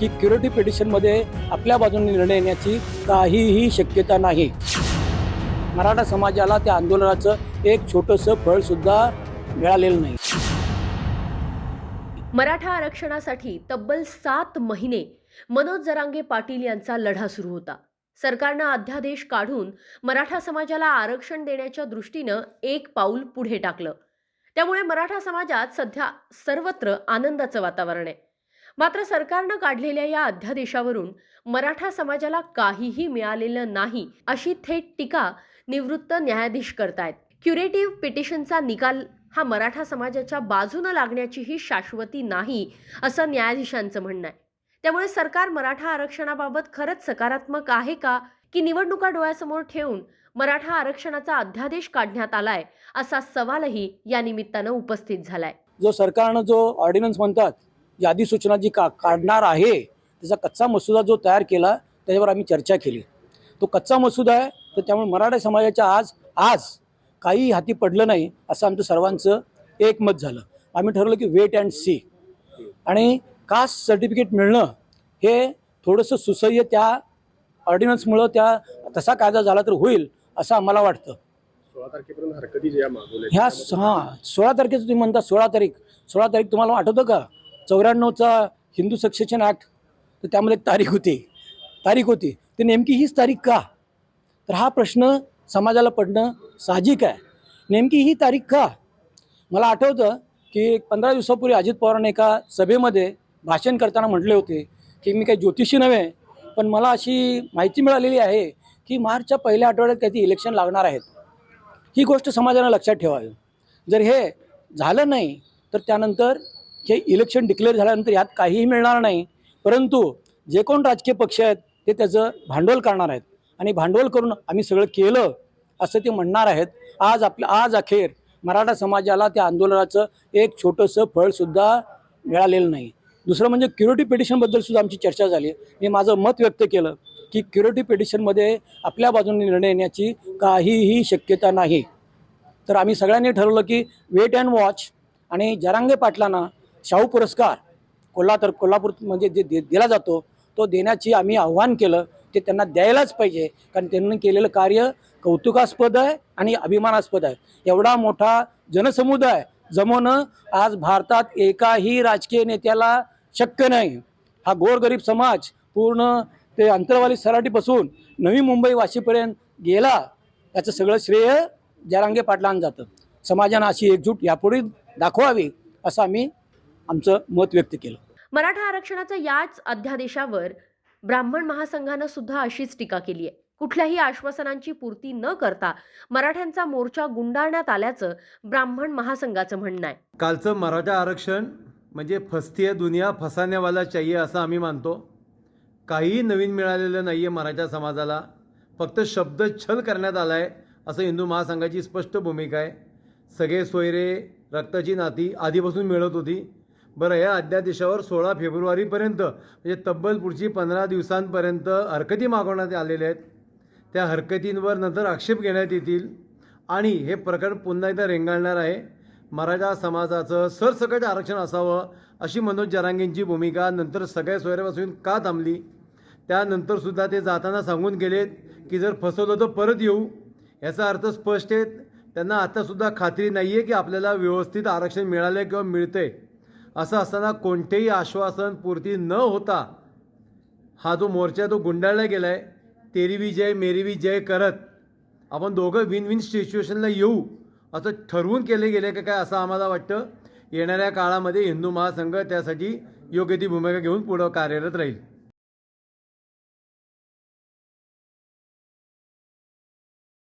की क्युरेटिव्ह पिटिशनमध्ये आपल्या बाजूने निर्णय येण्याची काहीही शक्यता नाही. मराठा समाजाला त्या आंदोलनाचं एक छोटंसं फळसुद्धा मिळालेलं नाही. मराठा आरक्षणासाठी तब्बल सात महिने मनोज जरांगे पाटील यांचा लढा सुरू होता. सरकारनं अध्यादेश काढून मराठा समाजाला आरक्षण देण्याच्या दृष्टीनं एक पाऊल पुढे टाकलं. त्यामुळे मराठा समाजात सध्या सर्वत्र आनंदाचं वातावरण आहे. मात्र सरकारनं काढलेल्या या अध्यादेशावरून मराठा समाजाला काहीही मिळालेलं नाही अशी थेट टीका निवृत्त न्यायाधीश करतायत. क्युरेटिव्ह पिटिशनचा निकाल हा मराठा समाजाच्या बाजूनं लागण्याचीही शाश्वती नाही असं न्यायाधीशांचं म्हणणं आहे. त्यामुळे सरकार मराठा आरक्षणाबाबत खरंच सकारात्मक आहे का की निवडणुका डोळ्यासमोर ठेवून मराठा आरक्षणाचा अध्यादेश काढण्यात आलाय असा सवालही या निमित्तानं उपस्थित झालाय. जो सरकारनं जो ऑर्डिनन्स म्हणतात यादी सूचना जी का काढणार आहे त्याचा कच्चा मसुदा जो तयार केला त्याच्यावर आम्ही चर्चा केली. तो कच्चा मसुदा आहे तर त्यामुळे मराठा समाजाच्या आज आज काही हाती पडलं नाही असं आमचं सर्वांचं एकमत झालं. आम्ही ठरवलं की वेट अँड सी आणि कास्ट सर्टिफिकेट मिळणं हे थोडंसं सुसह्य त्या ऑर्डिनन्समुळं त्या तसा कायदा झाला तर होईल असं आम्हाला वाटतं. सोळा तारखेपर्यंत हरकती ह्या हां सोळा तारखेचं तुम्ही म्हणता सोळा तारीख. सोळा तारीख तुम्हाला आठवतं का? चौऱ्याण्णवचा हिंदू सक्सेशन ॲक्ट तर त्यामध्ये एक तारीख होती. तारीख होती. तर नेमकी हीच तारीख का? तर हा प्रश्न समाजाला पडणं साहजिक आहे. नेमकी ही तारीख का? मला आठवतं की पंधरा दिवसापूर्वी अजित पवारांनी एका सभेमध्ये भाषण करताना म्हटले होते की मी काही ज्योतिषी नव्हे पण मला अशी माहिती मिळालेली आहे की मार्चच्या पहिल्या आठवड्यात काही इलेक्शन लागणार आहेत. ही गोष्ट समाजानं लक्षात ठेवावी. जर हे झालं नाही तर त्यानंतर हे इलेक्शन डिक्लेअर झाल्यानंतर यात काहीही मिळणार नाही. परंतु जे कोण राजकीय पक्ष आहेत ते त्याचं भांडवल करणार आहेत. आणि भांडवल करून आम्ही सगळं केलं असं ते म्हणणार आहेत. आज आपल्या आज अखेर मराठा समाजाला त्या आंदोलनाचं एक छोटंसं फळसुद्धा मिळालेलं नाही. दुसरं म्हणजे क्युरिटी पिटिशनबद्दल सुद्धा आमची चर्चा झाली. मी माझं मत व्यक्त केलं की क्युरिटी पिटिशनमध्ये आपल्या बाजूने निर्णय येण्याची काहीही शक्यता नाही. तर आम्ही सगळ्यांनी ठरवलं की वेट अँड वॉच आणि जरांगे पाटलांना शाहू पुरस्कार कोल्हापूर कोल्हापूर म्हणजे जे दे दिला जातो तो देण्याची आम्ही आव्हान केलं ते त्यांना द्यायलाच पाहिजे कारण त्यांनी केलेलं कार्य कौतुकास्पद आहे आणि अभिमानास्पद आहे. एवढा मोठा जनसमुदाय जमवणं आज भारतात एकाही राजकीय नेत्याला शक्य नाही. हा गोरगरीब समाज पूर्ण ते अंतरवाली सराटीपासून नवी मुंबई वाशीपर्यंत गेला त्याचं सगळं श्रेय जरांगे पाटलांना जातं. समाजानं अशी एकजूट यापुढे दाखवावी असं आम्ही आमचं मत व्यक्त केलं. मराठा आरक्षणाच्या याच अध्यादेशावर ब्राह्मण महासंघानं सुद्धा अशीच टीका केली आहे. कुठल्याही आश्वासनांची पूर्ती न करता मराठ्यांचा मोर्चा गुंडाळण्यात आल्याचं ब्राह्मण महासंघाचं म्हणणं आहे. कालचं मराठा आरक्षण म्हणजे फसतीय दुनिया फसानेवाला चाहिए असं आम्ही मानतो. काहीही नवीन मिळालेलं नाही आहे मराठा समाजाला. फक्त शब्द छल करण्यात आला आहे असं हिंदू महासंघाची स्पष्ट भूमिका आहे. सगळे सोयरे रक्ताची नाती आधीपासून मिळत होती. बरं या अध्यादेशावर सोळा फेब्रुवारीपर्यंत म्हणजे तब्बल पुढची पंधरा दिवसांपर्यंत हरकती मागवण्यात आलेल्या आहेत. त्या हरकतींवर नंतर आक्षेप घेण्यात येतील. आणि हे प्रकरण पुन्हा एकदा रेंगाळणार आहे. मराठा समाजाचं सरसकट आरक्षण असावं अशी मनोज जरांगेंची भूमिका नंतर सगळ्या सोयऱ्यापासून का थांबली? त्यानंतरसुद्धा ते जाताना सांगून गेलेत की जर फसवलं तर परत येऊ. याचा अर्थ स्पष्ट आहे त्यांना आतासुद्धा खात्री नाही आहे की आपल्याला व्यवस्थित आरक्षण मिळालं किंवा मिळतं आहे असं असताना कोणतेही आश्वासन पूर्ती न होता हा जो मोर्चा तो गुंडाळला गेला आहे तेरी बी जय मेरी बी जय करत आपण दोघं विन विन सिच्युएशनला येऊ असं ठरवून केले गेले का काय असं आम्हाला वाटतं. येणाऱ्या काळामध्ये हिंदू महासंघ त्यासाठी योग्य ती भूमिका घेऊन पुढं कार्यरत राहील.